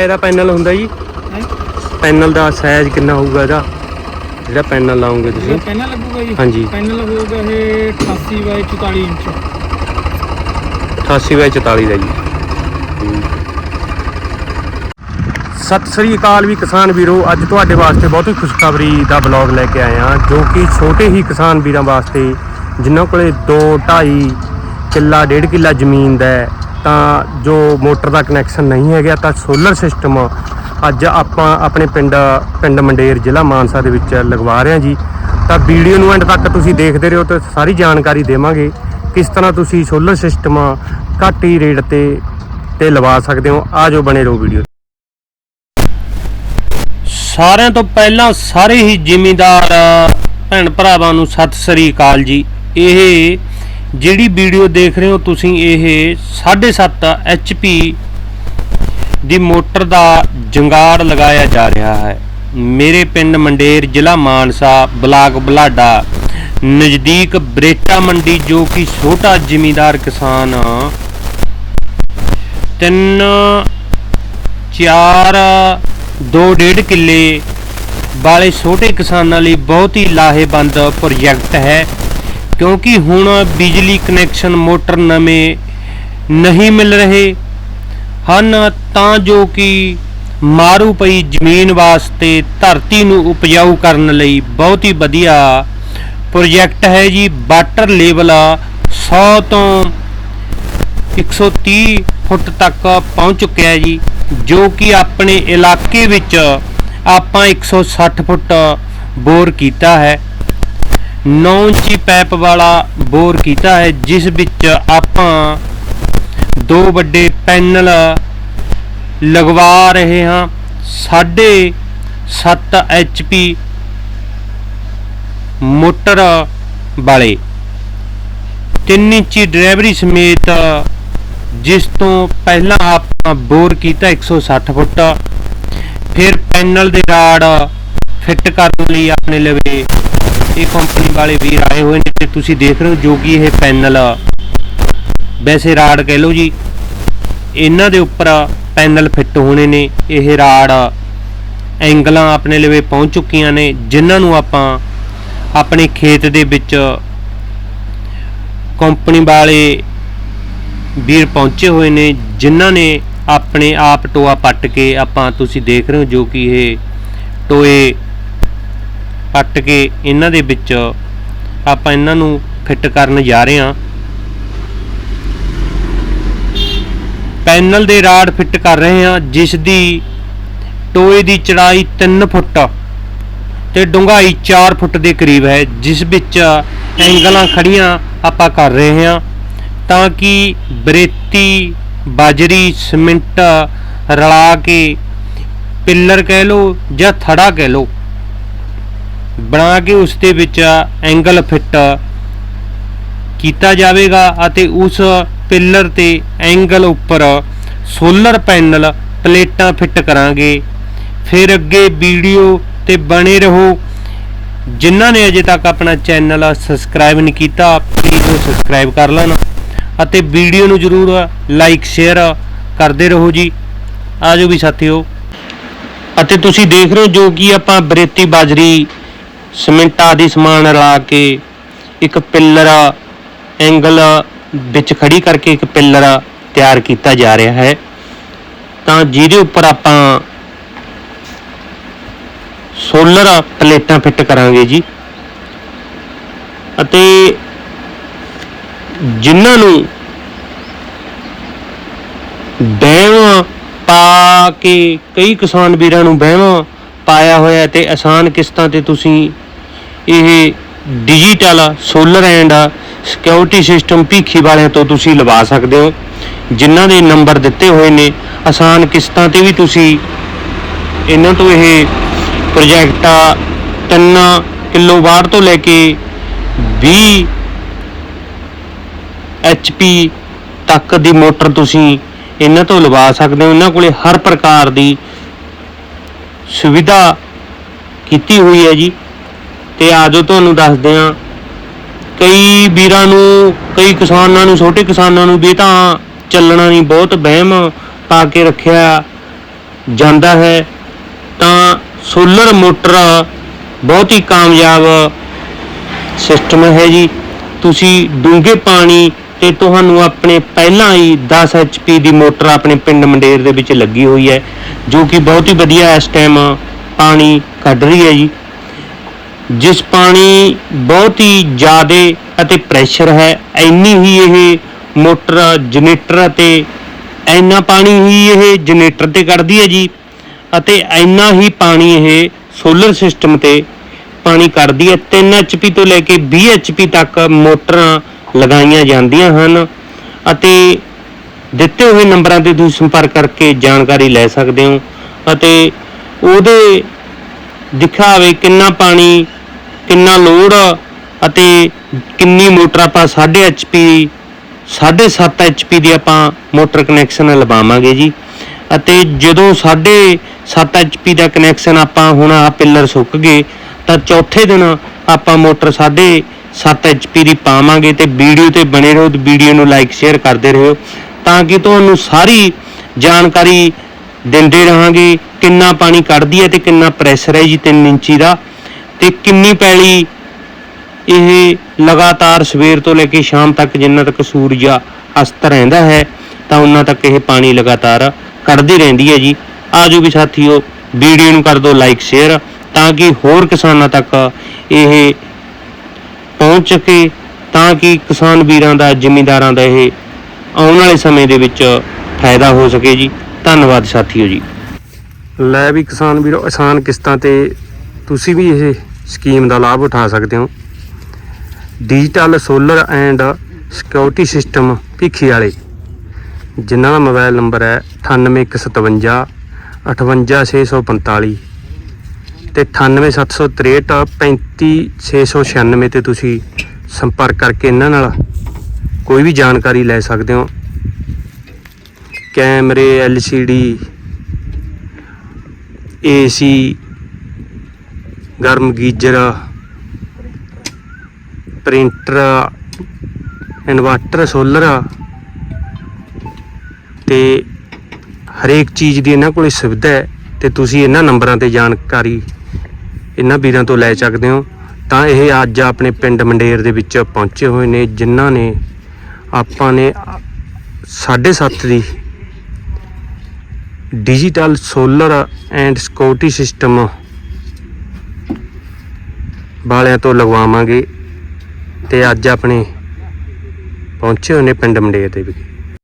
ਇਹਦਾ ਪੈਨਲ ਹੁੰਦਾ ਜੀ? ਪੈਨਲ ਦਾ ਸਾਈਜ਼ ਕਿੰਨਾ ਹੋਊਗਾ ਇਹਦਾ? ਜਿਹੜਾ ਪੈਨਲ ਲਾਉਂਗੇ ਤੁਸੀਂ। ਪੈਨਲ ਲੱਗੂਗਾ ਜੀ? ਹਾਂਜੀ। ਪੈਨਲ ਹੋਊਗਾ ਇਹ 88 ਬਾਈ 44 ਇੰਚ। 88 ਬਾਈ 44 ਦਾ ਜੀ। ਸਤਿ ਸ੍ਰੀ ਅਕਾਲ ਵੀ ਕਿਸਾਨ ਵੀਰੋ। ਅੱਜ ਤੁਹਾਡੇ ਵਾਸਤੇ ਬਹੁਤ ਹੀ ਖੁਸ਼ਖਬਰੀ ਦਾ ਬਲੌਗ ਲੈ ਕੇ ਆਏ ਹਾਂ ਜੋ ਕਿ ਛੋਟੇ ਹੀ ਕਿਸਾਨ ਵੀਰਾਂ ਵਾਸਤੇ ਜਿਨ੍ਹਾਂ ਕੋਲੇ 2 2.5 ਕਿੱਲਾ 1.5 ਕਿੱਲਾ ਜ਼ਮੀਨ ਦਾ ਤਾਂ ਜੋ ਮੋਟਰ ਦਾ ਕਨੈਕਸ਼ਨ ਨਹੀਂ ਹੈਗਾ ਤਾਂ ਸੋਲਰ ਸਿਸਟਮ ਅੱਜ ਆਪਾਂ ਆਪਣੇ ਪਿੰਡ ਪਿੰਡ ਮੰਡੇਰ ਜ਼ਿਲ੍ਹਾ ਮਾਨਸਾ ਦੇ ਵਿੱਚ ਲਗਵਾ ਰਹੇ ਹਾਂ ਜੀ। ਤਾਂ ਵੀਡੀਓ ਨੂੰ ਐਂਡ ਤੱਕ ਤੁਸੀਂ ਦੇਖਦੇ ਰਹੋ ਤੇ ਸਾਰੀ ਜਾਣਕਾਰੀ ਦੇਵਾਂਗੇ ਕਿਸ ਤਰ੍ਹਾਂ ਤੁਸੀਂ ਸੋਲਰ ਸਿਸਟਮ ਘੱਟ ਹੀ ਰੇਟ ਤੇ ਤੇ ਲਵਾ ਸਕਦੇ ਹੋ। ਆ ਜੋ ਬਣੇ ਰਹੋ ਵੀਡੀਓ। ਸਾਰਿਆਂ ਤੋਂ ਪਹਿਲਾਂ ਸਾਰੇ ਹੀ ਜ਼ਿਮੀਂਦਾਰ, ਭੈਣ ਭਰਾਵਾਂ ਨੂੰ ਸਤਿ ਸ੍ਰੀ ਅਕਾਲ ਜੀ। ਇਹ ਜਿਹੜੀ ਵੀਡੀਓ ਦੇਖ ਰਹੇ ਹੋ ਤੁਸੀਂ, ਇਹ 7.5 HP ਦੀ ਮੋਟਰ ਦਾ ਜੰਗਾੜ ਲਗਾਇਆ ਜਾ ਰਿਹਾ ਹੈ। ਮੇਰੇ ਪਿੰਡ ਮੰਡੇਰ ਜ਼ਿਲ੍ਹਾ ਮਾਨਸਾ, ਬਲਾਕ ਬਲਾਡਾ, ਨਜ਼ਦੀਕ ਬਰੇਟਾ ਮੰਡੀ, ਜੋ ਕਿ ਛੋਟਾ ਜ਼ਿਮੀਦਾਰ ਕਿਸਾਨ ਤਿੰਨ, ਚਾਰ, ਦੋ ਡੇਢ ਕਿੱਲੇ ਵਾਲੇ ਛੋਟੇ ਕਿਸਾਨਾਂ ਲਈ ਬਹੁਤ ਹੀ ਲਾਹੇਵੰਦ ਪ੍ਰੋਜੈਕਟ ਹੈ। ਕਿਉਂਕਿ ਹੁਣ ਬਿਜਲੀ ਕਨੈਕਸ਼ਨ ਮੋਟਰ ਨਵੇਂ ਨਹੀਂ ਮਿਲ ਰਹੇ ਹਨ, ਤਾਂ ਜੋ ਕਿ ਮਾਰੂ ਪਈ ਜ਼ਮੀਨ ਵਾਸਤੇ ਧਰਤੀ ਨੂੰ ਉਪਜਾਊ ਕਰਨ ਲਈ ਬਹੁਤ ਹੀ ਵਧੀਆ ਪ੍ਰੋਜੈਕਟ ਹੈ ਜੀ। ਵਾਟਰ ਲੈਵਲ 100 ਤੋਂ 130 ਫੁੱਟ ਤੱਕ ਪਹੁੰਚ ਚੁੱਕਿਆ ਹੈ ਜੀ, ਜੋ ਕਿ ਆਪਣੇ ਇਲਾਕੇ ਵਿੱਚ ਆਪਾਂ 160 ਫੁੱਟ ਬੋਰ ਕੀਤਾ ਹੈ। 9 ਇੰਚੀ ਪੈਪ ਵਾਲਾ ਬੋਰ ਕੀਤਾ ਹੈ, ਜਿਸ ਵਿੱਚ ਆਪਾਂ ਦੋ ਵੱਡੇ ਪੈਨਲ ਲਗਵਾ ਰਹੇ ਹਾਂ। ਸਾਢੇ 7 HP ਮੋਟਰ ਵਾਲੇ 3 ਇੰਚੀ ਡਰਾਈਵਰੀ ਸਮੇਤ, ਜਿਸ ਤੋਂ ਪਹਿਲਾਂ ਆਪਾਂ ਬੋਰ ਕੀਤਾ 160 ਫੁੱਟ, ਫਿਰ ਪੈਨਲ ਦੇ ਰਾੜ ਫਿੱਟ ਕਰਨ ਲਈ ਆਪਣੇ ਲਵੇ ਇਹ ਕੰਪਨੀ ਵਾਲੇ ਵੀਰ ਆਏ ਹੋਏ ਨੇ ਤੇ ਤੁਸੀਂ ਦੇਖ ਰਹੇ ਹੋ ਜੋ ਕਿ ਇਹ ਪੈਨਲ ਵੈਸੇ ਰਾਡ ਕਹਿ ਲਓ ਜੀ, ਇਹਨਾਂ ਦੇ ਉੱਪਰ ਪੈਨਲ ਫਿੱਟ ਹੋਣੇ ਨੇ, ਇਹ ਰਾਡ ਐਂਗਲਾਂ ਆਪਣੇ ਲਵੇ ਪਹੁੰਚ ਚੁੱਕੀਆਂ ਨੇ, ਜਿਨ੍ਹਾਂ ਨੂੰ ਆਪਾਂ ਆਪਣੇ ਖੇਤ ਦੇ ਵਿੱਚ ਕੰਪਨੀ ਵਾਲੇ ਵੀਰ ਪਹੁੰਚੇ ਹੋਏ ਨੇ, ਜਿਨ੍ਹਾਂ ਨੇ ਆਪਣੇ ਆਪ ਟੋਆ ਪੱਟ ਕੇ ਆਪਾਂ ਤੁਸੀਂ ਦੇਖ ਰਹੇ ਹੋ ਜੋ ਕਿ ਇਹ ਟੋਏ ਪੱਟ ਕੇ ਇਹਨਾਂ ਦੇ ਵਿੱਚ ਆਪਾਂ ਇਹਨਾਂ ਨੂੰ ਫਿੱਟ ਕਰਨ ਜਾ ਰਹੇ ਹਾਂ। ਪੈਨਲ ਦੇ ਰਾਡ ਫਿੱਟ ਕਰ ਰਹੇ ਹਾਂ ਜਿਸ ਦੀ ਟੋਏ ਦੀ ਚੜਾਈ 3 ਫੁੱਟ ਤੇ ਡੂੰਘਾਈ 4 ਫੁੱਟ ਦੇ ਕਰੀਬ ਹੈ, ਜਿਸ ਵਿੱਚ ਐਂਗਲਾਂ ਖੜੀਆਂ ਆਪਾਂ ਕਰ ਰਹੇ ਹਾਂ ਤਾਂ ਕਿ ਬਰੇਤੀ, ਬਾਜਰੀ, ਸਿਮੈਂਟ ਰਲਾ ਕੇ ਪਿੱਲਰ ਕਹਿ ਲਓ ਜਾਂ ਥੜਾ ਕਹਿ ਲਓ ਬਣਾ ਕੇ ਉਸ ਦੇ ਵਿੱਚ ਐਂਗਲ ਫਿੱਟ ਕੀਤਾ ਜਾਵੇਗਾ ਅਤੇ ਉਸ ਪਿੱਲਰ ਤੇ ਐਂਗਲ ਉੱਪਰ ਸੋਲਰ ਪੈਨਲ ਪਲੇਟਾਂ ਫਿੱਟ ਕਰਾਂਗੇ। ਫਿਰ ਅੱਗੇ ਵੀਡੀਓ ਤੇ ਬਣੇ ਰਹੋ। ਜਿਨ੍ਹਾਂ ਨੇ ਅਜੇ ਤੱਕ ਆਪਣਾ ਚੈਨਲ ਸਬਸਕ੍ਰਾਈਬ ਨਹੀਂ ਕੀਤਾ ਪਲੀਜ਼ ਉਹ ਸਬਸਕ੍ਰਾਈਬ ਕਰ ਲੈਣ ਅਤੇ ਵੀਡੀਓ ਨੂੰ ਜਰੂਰ ਲਾਈਕ ਸ਼ੇਅਰ ਕਰਦੇ ਰਹੋ ਜੀ। ਆਜੋ ਵੀ ਸਾਥੀਓ। ਅਤੇ ਤੁਸੀਂ ਦੇਖ ਰਹੇ ਹੋ ਜੋ ਕਿ ਆਪਾਂ ਬਰੇਤੀ ਬਾਜਰੀ ਸਿਮੈਂਟ ਆਦਿ ਸਮਾਨ ਰਲਾ ਕੇ ਇੱਕ ਪਿੱਲਰ ਐਂਗਲ ਵਿੱਚ ਖੜੀ ਕਰਕੇ ਇੱਕ ਪਿੱਲਰ ਤਿਆਰ ਕੀਤਾ ਜਾ ਰਿਹਾ ਹੈ। ਤਾਂ ਜਿਹਦੇ ਉੱਪਰ ਆਪਾਂ ਸੋਲਰ ਪਲੇਟਾਂ ਫਿੱਟ ਕਰਾਂਗੇ ਜੀ। ਅਤੇ ਜਿਨ੍ਹਾਂ ਨੂੰ ਬਹਿਮ ਪਾ ਕੇ ਕਈ ਕਿਸਾਨ ਵੀਰਾਂ ਨੂੰ ਬਹਿਮ ਪਾਇਆ ਹੋਇਆ ਤੇ ਆਸਾਨ ਕਿਸ਼ਤਾਂ ਤੇ ਤੁਸੀਂ ਇਹ digital solar and security system Bhikhi ਵਾਲਿਆਂ ਤੋਂ ਤੁਸੀਂ ਲਵਾ ਸਕਦੇ ਹੋ। ਜਿਨ੍ਹਾਂ ਦੇ ਨੰਬਰ ਦਿੱਤੇ ਹੋਏ ਨੇ, ਆਸਾਨ ਕਿਸ਼ਤਾਂ ਤੇ ਵੀ ਤੁਸੀਂ ਇਹਨਾਂ ਤੋਂ ਇਹ ਪ੍ਰੋਜੈਕਟ 3 ਕਿਲੋਵਾਟ ਤੋਂ ਲੈ ਕੇ 20 HP ਤੱਕ ਦੀ ਮੋਟਰ ਤੁਸੀਂ ਇਹਨਾਂ ਤੋਂ ਲਵਾ ਸਕਦੇ ਹੋ। ਇਹਨਾਂ ਕੋਲੇ ਹਰ ਪ੍ਰਕਾਰ ਦੀ ਸੁਵਿਧਾ ਕੀਤੀ ਹੋਈ ਹੈ ਜੀ। ਤੇ ਆਜੋ ਤੁਹਾਨੂੰ ਦੱਸਦੇ ਹਾਂ। ਕਈ ਵੀਰਾਂ ਨੂੰ, ਕਈ ਕਿਸਾਨਾਂ ਨੂੰ, ਛੋਟੇ ਕਿਸਾਨਾਂ ਨੂੰ ਵੀ ਤਾਂ ਚੱਲਣਾ ਨਹੀਂ, ਬਹੁਤ ਵਹਿਮ ਪਾ ਕੇ ਰੱਖਿਆ ਜਾਂਦਾ ਹੈ। ਤਾਂ ਸੋਲਰ ਮੋਟਰ ਬਹੁਤ ਹੀ ਕਾਮਯਾਬ ਸਿਸਟਮ ਹੈ ਜੀ। ਤੁਸੀਂ ਡੂੰਘੇ ਪਾਣੀ ਤੇ ਤੁਹਾਨੂੰ ਆਪਣੇ ਪਹਿਲਾਂ ਹੀ 10 HP ਦੀ ਮੋਟਰ ਆਪਣੇ ਪਿੰਡ ਮੰਡੇਰ ਦੇ ਵਿੱਚ ਲੱਗੀ ਹੋਈ ਹੈ, ਜੋ ਕਿ ਬਹੁਤ ਹੀ ਵਧੀਆ ਇਸ ਟਾਈਮ ਪਾਣੀ ਕੱਢ ਰਹੀ ਹੈ ਜੀ। ਜਿਸ ਪਾਣੀ ਬਹੁਤ ਹੀ ਜ਼ਿਆਦਾ ਅਤੇ ਪ੍ਰੈਸ਼ਰ ਹੈ, ਇੰਨੀ ਹੀ ਇਹ ਮੋਟਰ, ਜਨਰੇਟਰ ਅਤੇ ਇੰਨਾ ਪਾਣੀ ਹੀ ਇਹ ਜਨਰੇਟਰ ਤੇ ਕੱਢਦੀ ਹੈ ਜੀ ਅਤੇ ਇੰਨਾ ਹੀ ਪਾਣੀ ਇਹ ਸੋਲਰ ਸਿਸਟਮ ਤੇ ਪਾਣੀ ਕੱਢਦੀ ਹੈ। 3 HP ਤੋਂ ਲੈ ਕੇ 20 HP ਤੱਕ ਮੋਟਰਾਂ ਲਗਾਈਆਂ ਜਾਂਦੀਆਂ ਹਨ ਅਤੇ ਦਿੱਤੇ ਹੋਏ ਨੰਬਰਾਂ ਤੇ ਤੁਸੀਂ ਸੰਪਰਕ ਕਰਕੇ ਜਾਣਕਾਰੀ ਲੈ ਸਕਦੇ ਹੋ ਅਤੇ ਉਹਦੇ ਦਿਖਾਵੇ ਕਿੰਨਾ ਪਾਣੀ ਕਿੰਨਾ ਲੋਡ ਅਤੇ ਕਿੰਨੀ ਮੋਟਰ ਆਪਾਂ 1.5 HP 7.5 HP ਦੀ ਆਪਾਂ ਮੋਟਰ ਕਨੈਕਸ਼ਨ ਲਵਾਵਾਂਗੇ ਜੀ। ਅਤੇ ਜਦੋਂ 7.5 HP ਦਾ ਕਨੈਕਸ਼ਨ ਆਪਾਂ ਹੁਣ ਆ ਪਿੱਲਰ ਸੁੱਕ ਗਏ, ਤਾਂ ਚੌਥੇ ਦਿਨ ਆਪਾਂ ਮੋਟਰ 7.5 HP ਦੀ ਪਾਵਾਂਗੇ ਤੇ ਵੀਡੀਓ ਤੇ ਬਣੇ ਰਹੋ ਤੇ ਵੀਡੀਓ ਨੂੰ ਲਾਈਕ, ਸ਼ੇਅਰ ਕਰਦੇ ਰਹੋ ਤਾਂ ਕਿ ਤੁਹਾਨੂੰ ਸਾਰੀ ਜਾਣਕਾਰੀ ਦਿੰਦੇ ਰਹਾਂਗੇ ਕਿੰਨਾ ਪਾਣੀ ਕੱਢਦੀ ਹੈ ਤੇ ਕਿੰਨਾ ਪ੍ਰੈਸ਼ਰ ਹੈ ਜੀ 3 ਇੰਚੀ ਦਾ। ਤੇ ਕਿੰਨੀ ਪੈਲੀ ਇਹ ਲਗਾਤਾਰ ਸਵੇਰ ਤੋਂ ਲੈ ਕੇ ਸ਼ਾਮ ਤੱਕ ਜਿੰਨਾ ਤੱਕ ਸੂਰਜ ਅਸਤ ਰਹਿੰਦਾ ਹੈ, ਤਾਂ ਉਹਨਾਂ ਤੱਕ ਇਹ ਪਾਣੀ ਲਗਾਤਾਰ ਕੱਢਦੀ ਰਹਿੰਦੀ ਹੈ ਜੀ। ਆਜੋ ਵੀ ਸਾਥੀਓ, ਵੀਡੀਓ ਨੂੰ ਕਰ ਦਿਓ ਲਾਈਕ ਸ਼ੇਅਰ ਤਾਂ ਕਿ ਹੋਰ ਕਿਸਾਨਾਂ ਤੱਕ ਇਹ ਪਹੁੰਚ ਸਕੇ, ਤਾਂ ਕਿ ਕਿਸਾਨ ਵੀਰਾਂ ਦਾ, ਜ਼ਿਮੀਂਦਾਰਾਂ ਦਾ ਇਹ ਆਉਣ ਵਾਲੇ ਸਮੇਂ ਦੇ ਵਿੱਚ ਫਾਇਦਾ ਹੋ ਸਕੇ ਜੀ। ਧੰਨਵਾਦ ਸਾਥੀਓ ਜੀ। ਲੈ ਵੀ ਕਿਸਾਨ ਵੀਰੋ ਆਸਾਨ ਕਿਸ਼ਤਾਂ ਤੇ ਤੁਸੀਂ ਵੀ ਇਹ ਸਕੀਮ ਦਾ ਲਾਭ ਉਠਾ ਸਕਦੇ ਹੋ। Digital solar and security system Bhikhi ਵਾਲੇ। ਜਿਨ੍ਹਾਂ ਦਾ ਮੋਬਾਈਲ ਨੰਬਰ ਹੈ 98157 58645 ਤੇ 98763 35696 ਤੇ ਤੁਸੀਂ ਸੰਪਰਕ ਕਰਕੇ ਇਹਨਾਂ ਨਾਲ ਕੋਈ ਵੀ ਜਾਣਕਾਰੀ ਲੈ ਸਕਦੇ ਹੋ। ਕੈਮਰੇ LCD ਏਸੀ ਗਰਮ ਗੀਜ਼ਰ, ਪ੍ਰਿੰਟਰ, ਇਨਵਰਟਰ, ਸੋਲਰ ਤੇ ਹਰੇਕ ਚੀਜ਼ ਦੀ ਇਹਨਾਂ ਕੋਲੇ ਸੁਵਿਧਾ ਹੈ ਤੇ ਤੁਸੀਂ ਇਹਨਾਂ ਨੰਬਰਾਂ ਤੇ ਜਾਣਕਾਰੀ ਇਹਨਾਂ ਵੀਰਾਂ ਤੋਂ ਲੈ ਸਕਦੇ ਹੋ। ਤਾਂ ਇਹ ਅੱਜ ਆਪਣੇ ਪਿੰਡ ਮੰਡੇਰ ਦੇ ਵਿੱਚ ਪਹੁੰਚੇ ਹੋਏ ਨੇ, ਜਿਨ੍ਹਾਂ ਨੇ ਆਪਾਂ ਨੇ 7.5 ਦੀ digital solar and security system ਵਾਲਿਆਂ ਤੋਂ ਲਗਵਾਵਾਂਗੇ ਤੇ ਅੱਜ ਆਪਣੇ ਪਹੁੰਚੇ ਹੋਏ ਨੇ ਪਿੰਡ ਮੰਡੇਰ ਦੇ ਵਿੱਚ